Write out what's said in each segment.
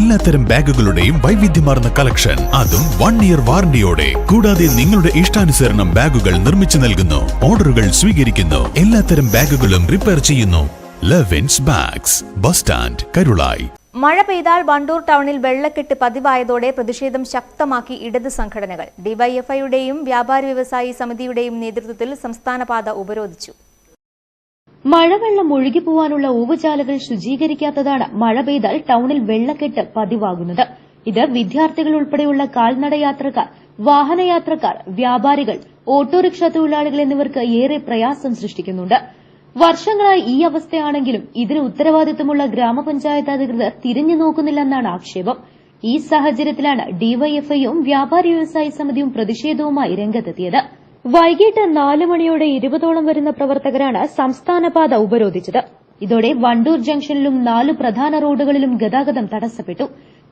എല്ലാത്തരം ബാഗുകളുടെയും വൈവിധ്യമാർന്ന കളക്ഷൻ. അതും വൺ ഇയർ വാറണ്ടിയോടെ കൂടാതെ നിങ്ങളുടെ ഇഷ്ടാനുസരണം ബാഗുകൾ നിർമ്മിച്ചു നൽകുന്നു. ഓർഡറുകൾ സ്വീകരിക്കുന്നു. എല്ലാത്തരം ബാഗുകളും റിപ്പയർ ചെയ്യുന്നു. Levins bags bus stand Karulayi മഴ പെയ്താൽ വണ്ടൂർ ടൗണിൽ വെള്ളക്കെട്ട് പതിവായതോടെ പ്രതിഷേധം ശക്തമാക്കി ഇടത് സംഘടനകൾ. ഡിവൈഎഫ്ഐയുടെയും വ്യാപാരി വ്യവസായി സമിതിയുടെയും നേതൃത്വത്തിൽ സംസ്ഥാനപാത ഉപരോധിച്ചു. മഴവെള്ളം ഒഴുകിപ്പോവാനുള്ള ഓവുചാലുകൾ ശുചീകരിക്കാത്തതാണ് മഴ പെയ്താൽ ടൌണിൽ വെള്ളക്കെട്ട് പതിവാകുന്നത്. ഇത് വിദ്യാർത്ഥികൾ ഉൾപ്പെടെയുള്ള കാൽനടയാത്രക്കാർ വാഹനയാത്രക്കാർ വ്യാപാരികൾ ഓട്ടോറിക്ഷ തൊഴിലാളികൾ എന്നിവർക്ക് ഏറെ പ്രയാസം സൃഷ്ടിക്കുന്നുണ്ട്. വർഷങ്ങളായി ഈ അവസ്ഥയാണെങ്കിലും ഇതിന് ഉത്തരവാദിത്തമുള്ള ഗ്രാമപഞ്ചായത്ത് അധികൃതർ തിരിഞ്ഞു നോക്കുന്നില്ലെന്നാണ് ആക്ഷേപം. ഈ സാഹചര്യത്തിലാണ് ഡിവൈഎഫ്ഐയും വ്യാപാരി വ്യവസായി സമിതിയും പ്രതിഷേധവുമായി രംഗത്തെത്തിയത്. വൈകിട്ട് നാല് മണിയോടെ ഇരുപതോളം വരുന്ന പ്രവർത്തകരാണ് സംസ്ഥാനപാത ഉപരോധിച്ചത്. ഇതോടെ വണ്ടൂർ ജംഗ്ഷനിലും നാല് പ്രധാന റോഡുകളിലും ഗതാഗതം തടസ്സപ്പെട്ടു.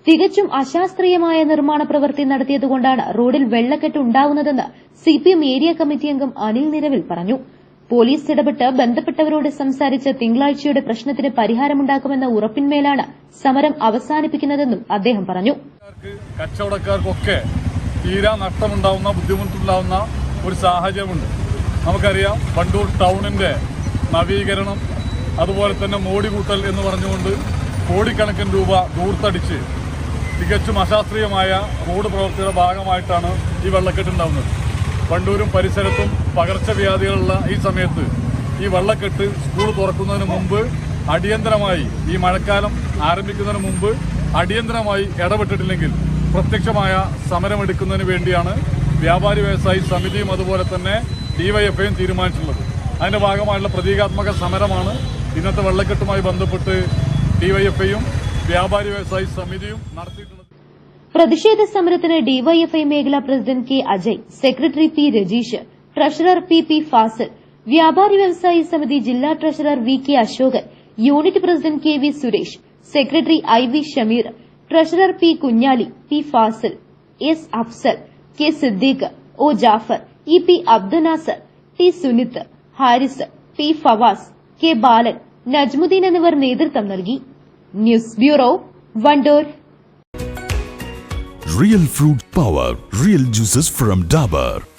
തികച്ചും അശാസ്ത്രീയമായ നിർമ്മാണ പ്രവൃത്തി നടത്തിയതുകൊണ്ടാണ് റോഡിൽ വെള്ളക്കെട്ട് ഉണ്ടാവുന്നതെന്ന് സിപിഎം ഏരിയ കമ്മിറ്റി അംഗം അനിൽ നിരവിൽ പറഞ്ഞു. പോലീസ് ഇടപെട്ട് ബന്ധപ്പെട്ടവരോട് സംസാരിച്ച് തിങ്കളാഴ്ചയുടെ പ്രശ്നത്തിന് പരിഹാരമുണ്ടാക്കുമെന്ന ഉറപ്പിന്മേലാണ് സമരം അവസാനിപ്പിക്കുന്നതെന്നും അദ്ദേഹം പറഞ്ഞു. കച്ചവടക്കാർക്കൊക്കെ തീരാ നഷ്ടമുണ്ടാവുന്ന ബുദ്ധിമുട്ടുണ്ടാവുന്ന ഒരു സാഹചര്യമുണ്ട്. നമുക്കറിയാം വണ്ടൂർ ടൗണിന്റെ നവീകരണം അതുപോലെ തന്നെ മോടി കൂട്ടൽ എന്ന് പറഞ്ഞുകൊണ്ട് കോടിക്കണക്കിന് രൂപ ദൂർത്തടിച്ച് തികച്ചും അശാസ്ത്രീയമായ റോഡ് പ്രവൃത്തിയുടെ ഭാഗമായിട്ടാണ് ഈ വെള്ളക്കെട്ടുണ്ടാവുന്നത് വണ്ടൂരും പരിസരത്തും പകർച്ചവ്യാധികളുള്ള ഈ സമയത്ത് ഈ വെള്ളക്കെട്ട് സ്കൂൾ തുറക്കുന്നതിന് മുമ്പ് അടിയന്തരമായി ഈ മഴക്കാലം ആരംഭിക്കുന്നതിന് മുമ്പ് അടിയന്തരമായി ഇടപെട്ടിട്ടില്ലെങ്കിൽ പ്രത്യക്ഷമായ സമരമെടുക്കുന്നതിന് വേണ്ടിയാണ് വ്യാപാരി വ്യവസായി സമിതിയും അതുപോലെ തന്നെ ഡിവൈഎഫ്ഐയും തീരുമാനിച്ചിട്ടുള്ളത്. അതിന്റെ ഭാഗമായുള്ള പ്രതീകാത്മക സമരമാണ് ഇന്നത്തെ വെള്ളക്കെട്ടുമായി ബന്ധപ്പെട്ട് ഡിവൈഎഫ്ഐയും വ്യാപാരി വ്യവസായി സമിതിയും നടത്തിയിട്ടുള്ളത്. പ്രതിഷേധ സമരത്തിന് ഡിവൈഎഫ്ഐ മേഖലാ president K Ajay secretary P Rajeesh treasurer P P Fazil വ്യാപാരി വ്യവസായി സമിതി ജില്ലാ treasurer V K Ashokan unit president K V Suresh secretary I V Shameer treasurer P Kunhali P Fazil S Afsal K Siddique O Jafar E P Abdunasar T Sunith Haris P Fawas K Balan Najmuddin എന്നിവർ നേതൃത്വം നൽകി news bureau Wandoor real fruit power real juices from Dabur.